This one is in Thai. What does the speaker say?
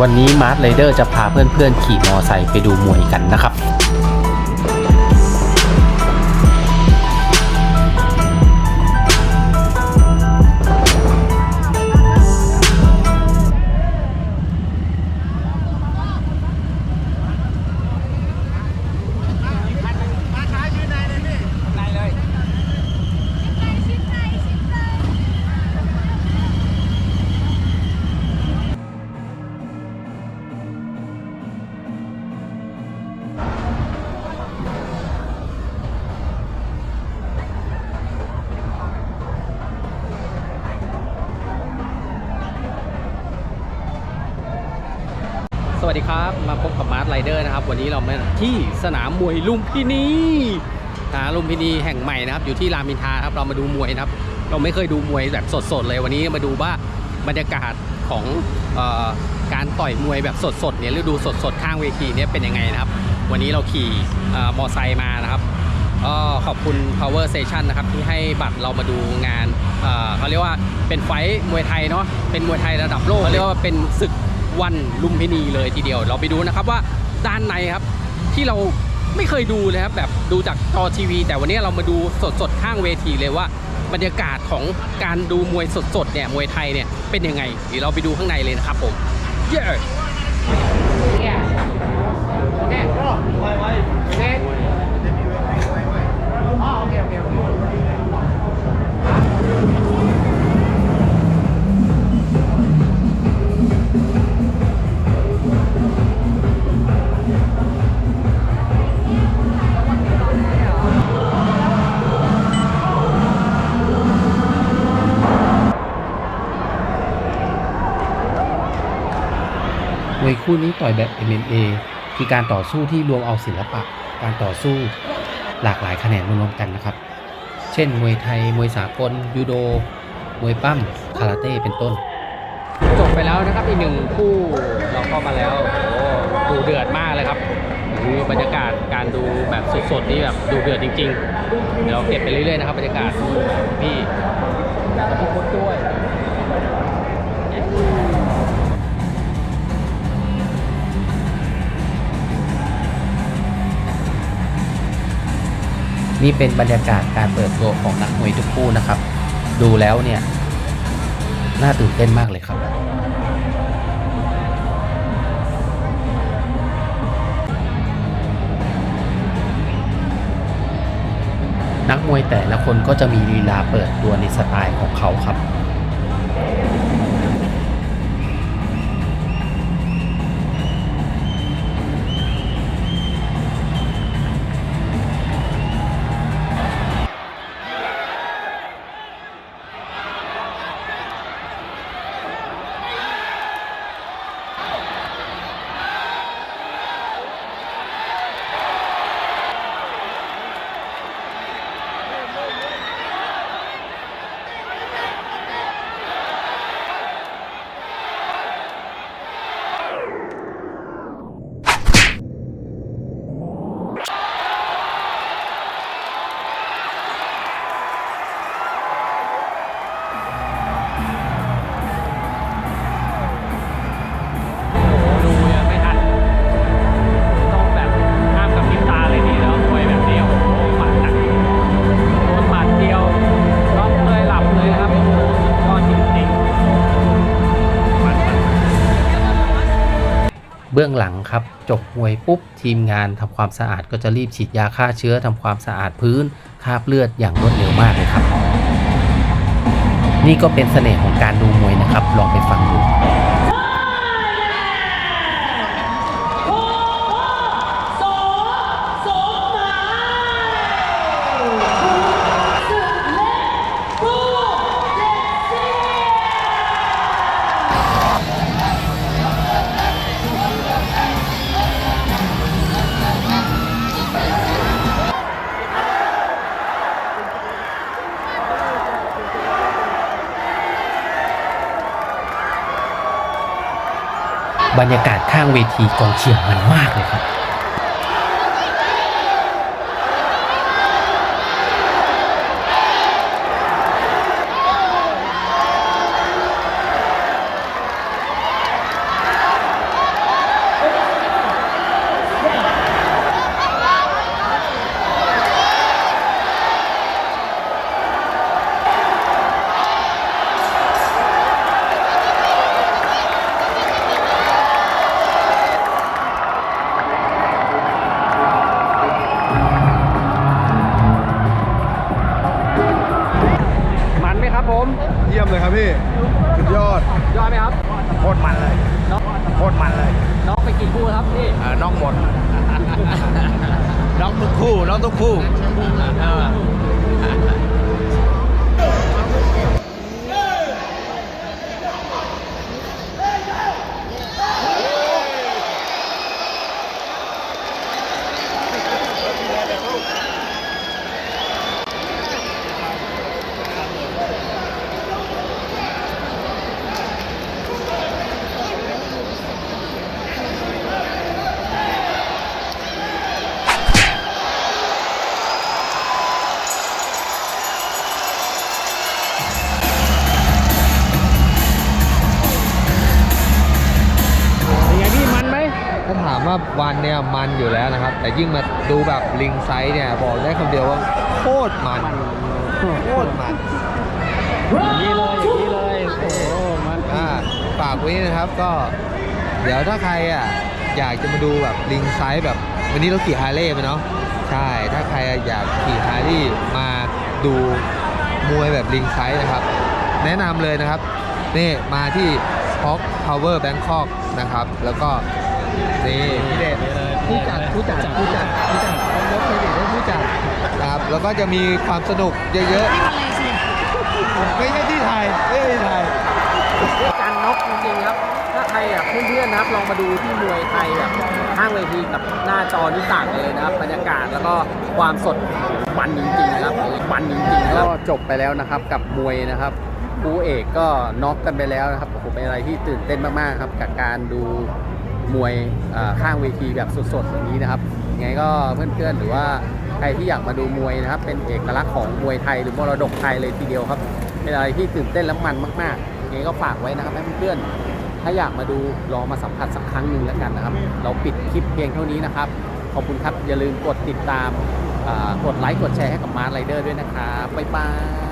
วันนี้มาร์ทไรเดอร์จะพาเพื่อนๆ ขี่มอไซค์ไปดูมวยกันนะครับ สวัสดีครับ มาพบกับมาร์ทไรเดอร์นะครับ วันนี้เรามาที่สนามมวยลุมพินีนะลุมพินีแห่งใหม่นะครับ อยู่ที่รามอินทราครับเรามาดูมวยนะครับ เราไม่เคยดูมวยแบบสดๆเลยวันนี้มาดูว่าบรรยากาศของออการต่อยมวยแบบสดๆเนี่ยหรือดูสดๆข้างเวทีเนี่ยเป็นยังไงนะครับ วันนี้เราขี่อมอไซค์มานะครับก็ขอบคุณ Power Station นะครับ ที่ให้บัตรเรามาดูงานเเขาเรียกว่าเป็นไฟท์มวยไทยเนาะเป็นมวยไทยระดับโลกเขาเรียกว่าเป็นศึก วันลุมพินีเลยทีเดียว เราไปดูนะครับว่าด้านในครับที่เราไม่เคยดูเลยครับแบบดูจากจอทีวี แต่วันนี้เรามาดูสดๆข้างเวทีเลยว่าบรรยากาศของการดูมวยสดๆเนี่ยมวยไทยเนี่ยเป็นยังไงเดี๋ยวเราไปดูข้างในเลยนะครับผมเย้ม วยคู่นี้ต่อยแบบ MMA คือการต่อสู้ที่รวมเอาศิลปะ การต่อสู้หลากหลายแขนงมารวมกันนะครับ เช่น มวยไทย มวยสากล ยูโด มวยปั้ม คาราเต้ เป็นต้น จบไปแล้วนะครับ อีกหนึ่งคู่เราเข้ามาแล้วโอ้ดูเดือดมากเลยครับคือบรรยากาศการดูแบบสดๆนี่แบบดูเดือดจริง ๆ เดี๋ยวเก็บไปเรื่อยๆนะครับบรรยากาศพี่แล้วพี่พุทด้วย นี่เป็นบรรยากาศการเปิดตัวของนักมวยทุกคู่นะครับ ดูแล้วเนี่ยน่าตื่นเต้นมากเลยครับ นักมวยแต่ละคนก็จะมีลีลาเปิดตัวในสไตล์ของเขาครับ บื้องหลังครับ จบมวยปุ๊บ ทีมงานทำความสะอาดก็จะรีบฉีดยาฆ่าเชื้อทำความสะอาดพื้นคาบเลือดอย่างรวดเร็วมากเลยครับ นี่ก็เป็นเสน่ห์ของการดูมวยนะครับ ลองไปฟังดู บรรยากาศข้างเวทีกองเชียร์มันมากเลยครับ ผมเยี่ยมเลยครับพี่สุดยอด ยอดไหมครับโคตรมันเลยน้องโคตรมันเลยน้องไปกี่คู่ครับพี่น้องหมดน้องทุกคู่น้องทุกคู่ มว่าวันเนี่ยมันอยู่แล้วนะครับ แต่ยิ่งมาดูแบบลิงไซส์เนี่ยบอกได้คำเดียวว่าโคตรมันโคตรมันอย่างนี้เลยอย่างนี้เลยโอ้โหมันอ่าฝากไว้นะครับก็ เดี๋ยวถ้าใครอะอยากจะมาดูแบบลิงไซส์แบบ วันนี้เราขี่ฮาร์เลย์มาเนาะใช่ ถ้าใครอยากขี่ฮาร์เลย์มาดูมวยแบบลิงไซส์นะครับ แนะนำเลยนะครับนี่มาที่ Hawk Power Bangkok นะครับ แล้วก็ นี่พี่เดชผู้จัดผู้จัดผู้จัดผู้จัดต้องยกเครดิตให้ผู้จัดครับ แล้วก็จะมีความสนุกเยอะๆไม่ใช่ที่ไทยไม่ใช่ที่ไทย การน็อกจริงๆครับ ถ้าใครอะเพื่อนๆนะครับลองมาดูที่มวยไทยแบบข้างเวทีกับหน้าจอนี่ต่างกันเลยนะครับบรรยากาศแล้วก็ความสดมันจริงๆครับมันจริงๆก็จบไปแล้วนะครับกับมวยนะครับคู่เอกก็น็อกกันไปแล้วนะครับโอ้โหเป็นอะไรที่ตื่นเต้นมากๆครับกับการดู มวยข้างเวทีแบบสดๆแบบนี้นะครับยังไงก็เพื่อนๆหรือว่าใครที่อยากมาดูมวยนะครับ เป็นเอกลักษณ์ของมวยไทยหรือมรดกไทยเลยทีเดียวครับ เป็นอะไรที่ตื่นเต้นและมันมากๆยังไงก็ฝากไว้นะครับให้เพื่อนๆถ้าอยากมาดูลองมาสัมผัสสักครั้งหนึ่งแล้วกันนะครับ เราปิดคลิปเพียงเท่านี้นะครับขอบคุณครับอย่าลืมกดติดตามกดไลค์กดแชร์ให้กับมาร์ไรเดอร์ด้วยนะครับบ๊ายบาย